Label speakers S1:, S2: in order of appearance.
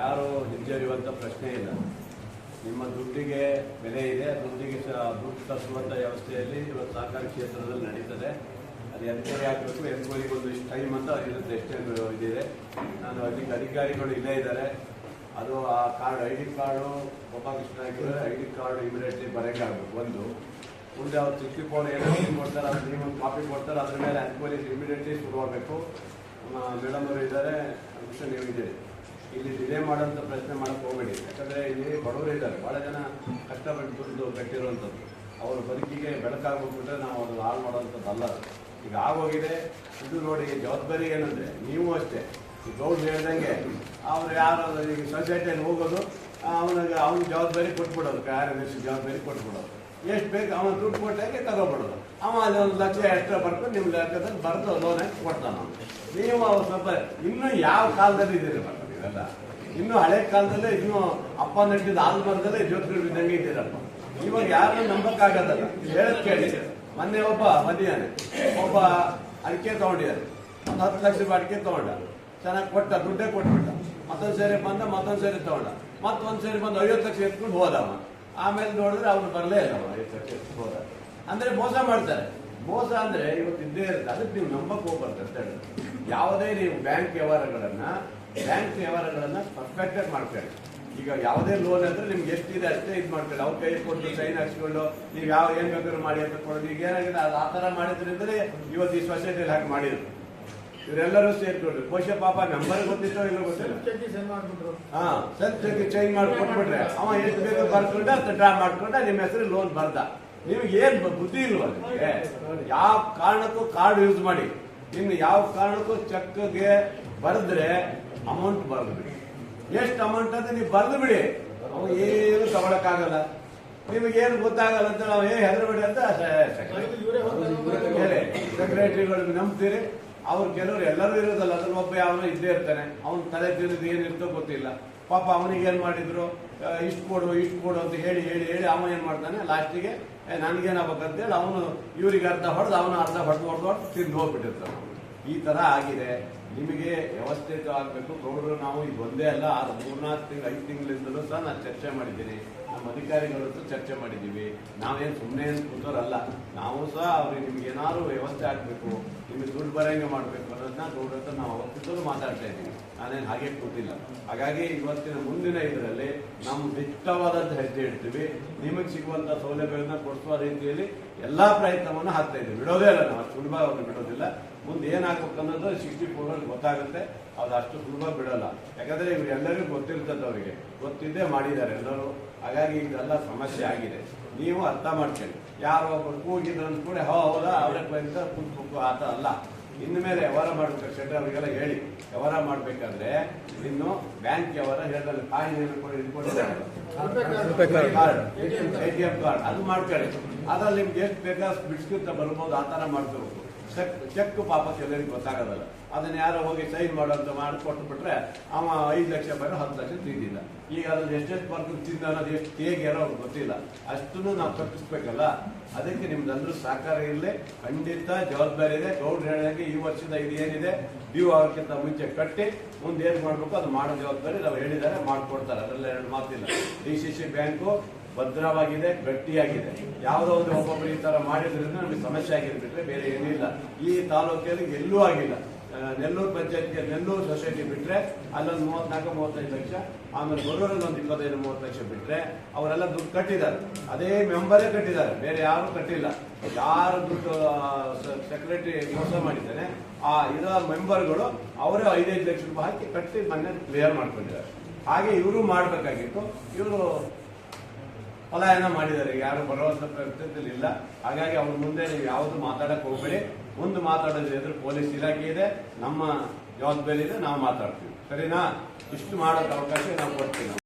S1: ಯಾರು ಹಿಂಜರಿಯುವಂಥ ಪ್ರಶ್ನೆ ಇಲ್ಲ. ನಿಮ್ಮ ದುಡ್ಡಿಗೆ ಬೆಲೆ ಇದೆ, ದುಡ್ಡಿಗೆ ದುಡ್ಡು ತರಿಸುವಂಥ ವ್ಯವಸ್ಥೆಯಲ್ಲಿ ಇವತ್ತು ಸಹಕಾರಿ ಕ್ಷೇತ್ರದಲ್ಲಿ ನಡೀತದೆ. ಅದು ಎನ್ಕ್ವೈರಿ ಆಗಬೇಕು ಎನ್ಕ್ವೈರಿಗೆ ಒಂದು ಇಷ್ಟು ಟೈಮ್ ಅಂತ ಇರುತ್ತೆ. ಎಷ್ಟೇನು ಇದಿದೆ ನಾನು ಅಲ್ಲಿಗೆ ಅಧಿಕಾರಿಗಳು ಇಲ್ಲೇ ಇದ್ದಾರೆ. ಅದು ಆ card, I D card Gopalakrishna ಆಗಿದ್ರೆ ಐ ಡಿ ಕಾರ್ಡ್ ಇಮಿಡಿಯೇಟ್ಲಿ ಬರೋಕೆ ಆಗಬೇಕು. ಒಂದು. ಮುಂದೆ ಅವ್ರು ಸಿಕ್ಸ್ಟಿ ಫೋರ್ ಏನೋ ಕೊಡ್ತಾರೆ ಅದು ನೀವು ಒಂದು ಕಾಪಿ ಕೊಡ್ತಾರೆ, ಅದ್ರ ಮೇಲೆ ಎನ್ಕ್ವೈರಿ ಇಮಿಡಿಯೇಟ್ಲಿ ಶುರುವಾಗಬೇಕು. ಮೇಡಮ್ ಅವರು ಇದ್ದಾರೆ ನೀವು ಇದ್ದೀರಿ. ಇಲ್ಲಿ ಡಿಲೇ ಮಾಡೋಂಥ ಪ್ರಯತ್ನ ಮಾಡಕ್ಕೆ ಹೋಗಬೇಡಿ. ಯಾಕಂದರೆ ಇಲ್ಲಿ ಬಡವರು ಇದ್ದಾರೆ. ಭಾಳ ಜನ ಕಷ್ಟಪಟ್ಟು ದುಡ್ಡು ಕಟ್ಟಿರುವಂಥದ್ದು. ಅವ್ರ ಬದುಕಿಗೆ ಬೆಳಕಾಗ್ಬಿಟ್ರೆ ನಾವು ಅದು ಹಾಳು ಮಾಡೋವಂಥದ್ದಲ್ಲ. ಈಗ ಆಗೋಗಿದೆ. ಇದು ನೋಡಿ ಜವಾಬ್ದಾರಿ ಏನಂದರೆ ನೀವು ಅಷ್ಟೇ. ಈ ಗೌಡ್ ಹೇಳ್ದಂಗೆ ಅವ್ರು ಯಾರು ಈಗ ಸೊಸೈಟಿಯಲ್ಲಿ ಹೋಗೋದು, ಅವನಿಗೆ ಅವ್ನ ಜವಾಬ್ದಾರಿ ಕೊಟ್ಬಿಡೋದು. ಕಾರ್ಯದರ್ಶಿ ಜವಾಬ್ದಾರಿ ಕೊಟ್ಬಿಡೋದು. ಎಷ್ಟು ಬೇಕು ಅವನು ದುಡ್ಡು ಕೊಟ್ಟಾಗೆ ತಗೋಬಿಡೋದು. ಅವ ಅಲ್ಲಿ ಒಂದು ಲಕ್ಷ ಎಕ್ಸ್ಟ್ರಾ ಬರ್ಕೊಂಡು ನಿಮ್ಮ ಲೆಕ್ಕದಲ್ಲಿ ಬರೆದು ಲೋನ್ ಹಾಕಿ ಕೊಡ್ತಾನ ನೀವು ಅವ್ರು ಸ್ವಲ್ಪ ಇನ್ನೂ ಯಾವ ಕಾಲದಲ್ಲಿ ಇದ್ದೀರಿ ಇವೆಲ್ಲ ಇನ್ನು ಹಳೆ ಕಾಲದಲ್ಲೇ ಇನ್ನು ಅಪ್ಪ ನಟ್ಟಿದ ಆಲ್ ಮರದಲ್ಲೇ ಜ್ಯೋತಿಗಳು ಇದ್ದಂಗೆ ಇದ್ದೀರಪ್ಪ ಇವಾಗ ಯಾರನ್ನ ನಂಬಕ್ಕಾಗದಲ್ಲ ಹೇಳದ್ ಕೇಳಿ. ಮೊನ್ನೆ ಒಬ್ಬ ಮದಿಯಾನೆ. ಒಬ್ಬ ಅಡಿಕೆ ತಗೊಂಡಿದ್ದಾರೆ ಒಂದು ಹತ್ತು ಲಕ್ಷ ರೂಪಾಯಿ ಅಡಿಕೆ ತಗೊಂಡ. ಚೆನ್ನಾಗಿ ಕೊಟ್ಟ, ದುಡ್ಡೇ ಕೊಟ್ಬಿಟ್ಟ. ಮತ್ತೊಂದು ಸೇರಿ ಬಂದ, ಮತ್ತೊಂದು ಸೇರಿ ತಗೊಂಡ. ಮತ್ತೊಂದು ಸೇರಿ ಬಂದು ಐವತ್ತು ಲಕ್ಷ ಎತ್ಕೊಂಡು ಹೋದವ. ಆಮೇಲೆ ನೋಡಿದ್ರೆ ಅವ್ರು ಬರಲೇ ಇಲ್ಲ ಐವತ್ತು ಲಕ್ಷ ಹೋದ. ಅಂದ್ರೆ ಮೋಸ ಮಾಡ್ತಾರೆ. ಮೋಸ ಅಂದ್ರೆ ಇವತ್ತು ಇದ್ದೇ ಇರುತ್ತೆ. ಅದಕ್ಕೆ ನೀವು ನಂಬಕ್ ಹೋಗ್ಬಾರ್ದು ಅಂತ ಹೇಳಿ. ಯಾವುದೇ ನೀವು ಬ್ಯಾಂಕ್ ವ್ಯವಹಾರಗಳನ್ನ ಬ್ಯಾಂಕ್ ವ್ಯವಹಾರಗಳನ್ನ ಪರ್ಫೆಕ್ಟ್ ಆಗಿ ಮಾಡ್ತೇವೆ ಈಗ ಯಾವುದೇ ಲೋನ್ ಅಂದ್ರೆ ನಿಮ್ಗೆ ಎಷ್ಟಿದೆ ಅಷ್ಟೇ ಇದು ಮಾಡ್ತೇವೆ ಅವ್ರ ಕೈ ಕೊಟ್ಟು ಸೈನ್ ಹಾಕ್ಸ್ಕೊಂಡು ನೀವು ಯಾವ ಏನ್ ಬೇಕಾದ್ರೂ ಮಾಡಿ ಅಂತ ಕೊಡೋದು. ಈಗ ಏನಾಗಿದೆ? ಅದು ಆ ತರ ಮಾಡಿದ್ರಿಂದಲೇ ಇವತ್ತು ಈ ಸೊಸೈಟಿಯಲ್ಲಿ ಹಾಕಿ ಮಾಡಿದ್ರು. ಇವರೆಲ್ಲರೂ ಸೇರ್ಕೊಂಡ್ರು. ಬಹುಶಃ ಪಾಪ ನಂಬರ್ ಗೊತ್ತಿತ್ತು ಇಲ್ಲ ಗೊತ್ತಿಲ್ಲ. ಹಾ ಸೆಲ್ಫ್ ಚೇಂಜ್ ಮಾಡಿ ಕೊಟ್ಬಿಟ್ರೆ ಅವ ಎಷ್ಟು ಬೇಕು ಬರ್ಕೊಂಡ ಡ್ರಾ ಮಾಡ್ಕೊಂಡ ನಿಮ್ಮ ಹೆಸರು ಲೋನ್ ಬರ್ದ. ನಿಮ್ಗೆ ಏನ್ ಬುದ್ಧಿ ಇಲ್ವಾ ನಿಮಗೆ? ಯಾವ ಕಾರಣಕ್ಕೂ ಕಾರ್ಡ್ ಯೂಸ್ ಮಾಡಿ. ನಿಮ್ಗೆ ಯಾವ ಕಾರಣಕ್ಕೂ ಚೆಕ್ಗೆ ಬರೆದ್ರೆ ಅಮೌಂಟ್ ಬರ್ದು ಬಿಡಿ ಎಷ್ಟು ಅಮೌಂಟ್ ಅಂತ ನೀವು ಬರೆದು ಬಿಡಿ ಅವ ಏನು ತಗೊಳಕ್ಕಾಗಲ್ಲ. ನಿಮಗೇನು ಗೊತ್ತಾಗಲ್ಲ ಅಂತ ನಾವು ಏನು ಹೆದರ್ಬೇಡಿ ಅಂತ ಸೆಕ್ರೆಟರಿಗಳು ನಂಬ್ತೀರಿ. ಅವ್ರು ಕೆಲವರು ಎಲ್ಲರೂ ಇರೋದಲ್ಲ ಅದ್ರ ಒಬ್ಬ ಯಾವನು ಇದ್ದೇ ಇರ್ತಾನೆ. ಅವ್ನ ತಲೆ ತಿಳಿದು ಏನಿರ್ತೋ ಗೊತ್ತಿಲ್ಲ. ಪಾಪ ಅವನಿಗೆ ಏನ್ ಮಾಡಿದ್ರು? ಇಷ್ಟು ಕೊಡು ಇಷ್ಟು ಕೊಡು ಅಂತ ಹೇಳಿ ಹೇಳಿ ಹೇಳಿ ಅವನು ಏನ್ ಮಾಡ್ತಾನೆ? ಲಾಸ್ಟಿಗೆ ನನಗೇನಾಗ್ಬೇಕು ಅಂತೇಳಿ ಅವನು ಇವರಿಗೆ ಅರ್ಧ ಹೊಡೆದು, ಅವನು ಅರ್ಧ ಹೊಡೆದು ಹೊಡೆದು ಹೊಡೆದು ತಿಂದು ಹೋಗ್ಬಿಟ್ಟಿರ್ತಾನೆ. ಈ ತರ ಆಗಿದೆ. ನಿಮಗೆ ವ್ಯವಸ್ಥಿತ ಆಗಬೇಕು. ಗೌಡರು, ನಾವು ಇದು ಒಂದೇ ಅಲ್ಲ, ಆರು, ಮೂರ್ನಾಲ್ಕು ತಿಂಗಳು, ಐದು ತಿಂಗಳಿಂದಲೂ ಸಹ ನಾನು ಚರ್ಚೆ ಮಾಡಿದ್ದೀನಿ. ನಮ್ಮ ಅಧಿಕಾರಿಗಳಂತೂ ಚರ್ಚೆ ಮಾಡಿದ್ದೀವಿ. ನಾವೇನು ಸುಮ್ಮನೆ ಏನು ಕೂತೋರಲ್ಲ ನಾವು ಸಹ ಅವ್ರಿಗೆ ನಿಮ್ಗೆ ಏನಾದ್ರು ವ್ಯವಸ್ಥೆ ಆಗಬೇಕು, ನಿಮಗೆ ದುಡ್ಡು ಬರೋಂಗೆ ಮಾಡಬೇಕು ಅನ್ನೋದನ್ನ ಗೌಡ್ರ ಹತ್ರ ನಾವು ಅವತ್ತಿದ್ದೂ ಮಾತಾಡ್ತಾ ಇದ್ದೀವಿ. ನಾನೇನು ಹಾಗೆ ಕೂತಿಲ್ಲ. ಹಾಗಾಗಿ ಇವತ್ತಿನ ಮುಂದಿನ ಇದರಲ್ಲಿ ನಮ್ಮ ದಿಟ್ಟವಾದಂಥ ಹೆಜ್ಜೆ ಇಡ್ತೀವಿ. ನಿಮಗೆ ಸಿಗುವಂಥ ಸೌಲಭ್ಯಗಳನ್ನ ಕೊಡಿಸುವ ರೀತಿಯಲ್ಲಿ ಎಲ್ಲ ಪ್ರಯತ್ನವನ್ನು ಹಾಕ್ತಾ ಇದ್ದೀವಿ. ಬಿಡೋದೇ ಇಲ್ಲ ನಾವು. ಸುಲಭ ಬಿಡೋದಿಲ್ಲ. ಮುಂದೆ ಏನಾಗುತ್ತೆ ಅನ್ನೋದು ಸಿಕ್ಸ್ಟಿ ಅಲ್ಲಿ ಗೊತ್ತಾಗುತ್ತೆ. ಅದು ಅಷ್ಟು ಸುಲಭ ಬಿಡಲ್ಲ. ಯಾಕಂದ್ರೆ ಇವ್ರು ಎಲ್ಲರಿಗೂ ಗೊತ್ತಿರ್ತದೆ ಅವರಿಗೆ ಗೊತ್ತಿದ್ದೇ ಮಾಡಿದ್ದಾರೆ ಎಲ್ಲರೂ. ಹಾಗಾಗಿ ಇದೆಲ್ಲ ಸಮಸ್ಯೆ ಆಗಿದೆ. ನೀವು ಅರ್ಥ ಮಾಡ್ಕೊಳ್ಳಿ. ಯಾರೋ ಒಬ್ಬರು ಕೂಗಿದ್ರು ಕೂಡ ಹೋ, ಹೌದಾ? ಅವ್ರ ಅಂತ ಕುಂತು ಆತ ಅಲ್ಲ. ಇನ್ನು ಮೇಲೆ ವ್ಯವಹಾರ ಮಾಡ್ಬೇಕು ಶೆಟ್ರ್ ಅವರಿಗೆಲ್ಲ ಹೇಳಿ. ವ್ಯವಹಾರ ಮಾಡಬೇಕಾದ್ರೆ ಇನ್ನು ಬ್ಯಾಂಕ್ ವ್ಯವಹಾರ ಹೇಳಿದ್ರೆ coin card A T M card ಅದು ಮಾಡ್ಕೊಳ್ಳಿ. ಅದ್ರಲ್ಲಿ ನಿಮ್ಗೆ ಎಷ್ಟು ಬೇಕಾದ ಬಿಡ್ಸ್ಕೊಂತ ಬರ್ಬೋದು. ಆ ಥರ ಮಾಡ್ಕೋಬೇಕು ಚೆಕ್ ಚೆಕ್ ಪಾಪ ಎಲ್ಲರಿಗೂ ಗೊತ್ತಾಗೋದಲ್ಲ. ಅದನ್ನ ಯಾರೋ ಹೋಗಿ ಸೈನ್ ಮಾಡೋಂತ ಮಾಡಿ ಕೊಟ್ಟು ಬಿಟ್ರೆ ಅವ ಐದು ಲಕ್ಷ ರೂಪಾಯಿ ಹತ್ತು ಲಕ್ಷ ತಿಂದಿಲ್ಲ. ಈಗ ಅದ್ರಲ್ಲಿ ಎಷ್ಟೆಷ್ಟು ಬರ್ಕೊಂಡು ತಿಂದ ಅನ್ನೋದು ಎಷ್ಟು ಹೇಗೆ ಯಾರೋ ಅವ್ರಿಗೆ ಗೊತ್ತಿಲ್ಲ. ಅಷ್ಟನ್ನು ನಾವು ತಪ್ಪಿಸ್ಬೇಕಲ್ಲ. ಅದಕ್ಕೆ ನಿಮ್ದಂದ್ರೂ ಸಹಕಾರ ಇರಲಿ. ಖಂಡಿತ ಜವಾಬ್ದಾರಿ ಇದೆ. ಗೌಡ್ರು ಹೇಳಿದಂಗೆ ಈ ವರ್ಷದ ಇದು ಏನಿದೆ, ಡ್ಯೂ ಆಗೋಕ್ಕಿಂತ ಮುಂಚೆ ಕಟ್ಟಿ, ಮುಂದೆ ಏನು ಮಾಡಬೇಕು ಅದು ಮಾಡೋ ಜವಾಬ್ದಾರಿ ನಾವು ಹೇಳಿದ್ದಾರೆ ಮಾಡ್ಕೊಡ್ತಾರೆ. ಅದರಲ್ಲಿ ಎರಡು ಮಾತಿಲ್ಲ. ಡಿ ಸಿ ಸಿ ಬ್ಯಾಂಕು ಭದ್ರವಾಗಿದೆ, ಗಟ್ಟಿಯಾಗಿದೆ. ಯಾವುದೋ ಒಂದು ಒಬ್ಬೊಬ್ಬರು ಈ ತರ ಮಾಡಿದ್ರಿಂದ ನಮಗೆ ಸಮಸ್ಯೆ ಆಗಿರ್ಬಿಟ್ರೆ ಬೇರೆ ಏನಿಲ್ಲ. ಈ ತಾಲೂಕಲ್ಲಿ ಎಲ್ಲೂ ಆಗಿಲ್ಲ. ನೆಲ್ಲೂರು ಪಂಚಾಯತ್ಗೆ ನೆಲ್ಲೂರು ಸೊಸೈಟಿ ಬಿಟ್ರೆ ಅಲ್ಲೊಂದು ಮೂವತ್ನಾಲ್ಕು, ಮೂವತ್ತೈದು ಲಕ್ಷ, ಆಮೇಲೆ ಬರೋರಲ್ಲಿ ಒಂದು ಇಪ್ಪತ್ತೈದು, ಮೂವತ್ತು ಲಕ್ಷ ಬಿಟ್ರೆ ಅವರೆಲ್ಲ ದುಡ್ಡು ಕಟ್ಟಿದ್ದಾರೆ. ಅದೇ ಮೆಂಬರೇ ಕಟ್ಟಿದ್ದಾರೆ, ಬೇರೆ ಯಾರು ಕಟ್ಟಿಲ್ಲ. ಯಾರು ದುಡ್ಡು ಸೆಕ್ರೆಟರಿ ಮೋಸ ಮಾಡಿದ್ದಾನೆ ಆ ಇರೋ ಮೆಂಬರ್ಗಳು ಅವರೇ ಐದೈದು ಲಕ್ಷ ರೂಪಾಯಿ ಹಾಕಿ ಕಟ್ಟಿ ಮೊನ್ನೆ ಕ್ಲಿಯರ್ ಮಾಡ್ಕೊಂಡಿದ್ದಾರೆ. ಹಾಗೆ ಇವರು ಮಾಡಬೇಕಾಗಿತ್ತು. ಇವರು ಪಲಾಯನ ಮಾಡಿದ್ದಾರೆ. ಯಾರು ಬರುವಂತ ಪರಿಸ್ಥಿತಿಯಲ್ಲಿ ಇಲ್ಲ. ಹಾಗಾಗಿ ಅವ್ರ ಮುಂದೆ ನೀವು ಯಾವುದು ಮಾತಾಡಕ್ಕೆ ಹೋಗ್ಬೇಡಿ. ಮುಂದೆ ಮಾತಾಡೋದು ಎದುರು ಪೊಲೀಸ್ ಇಲಾಖೆ ಇದೆ. ನಮ್ಮ ಜವಾಬ್ದಾರಿ ಇದೆ, ನಾವು ಮಾತಾಡ್ತೀವಿ. ಸರಿನಾ? ಇಷ್ಟು ಮಾಡೋಕೆ ಅವಕಾಶ ನಾವು ಕೊಡ್ತೀವಿ.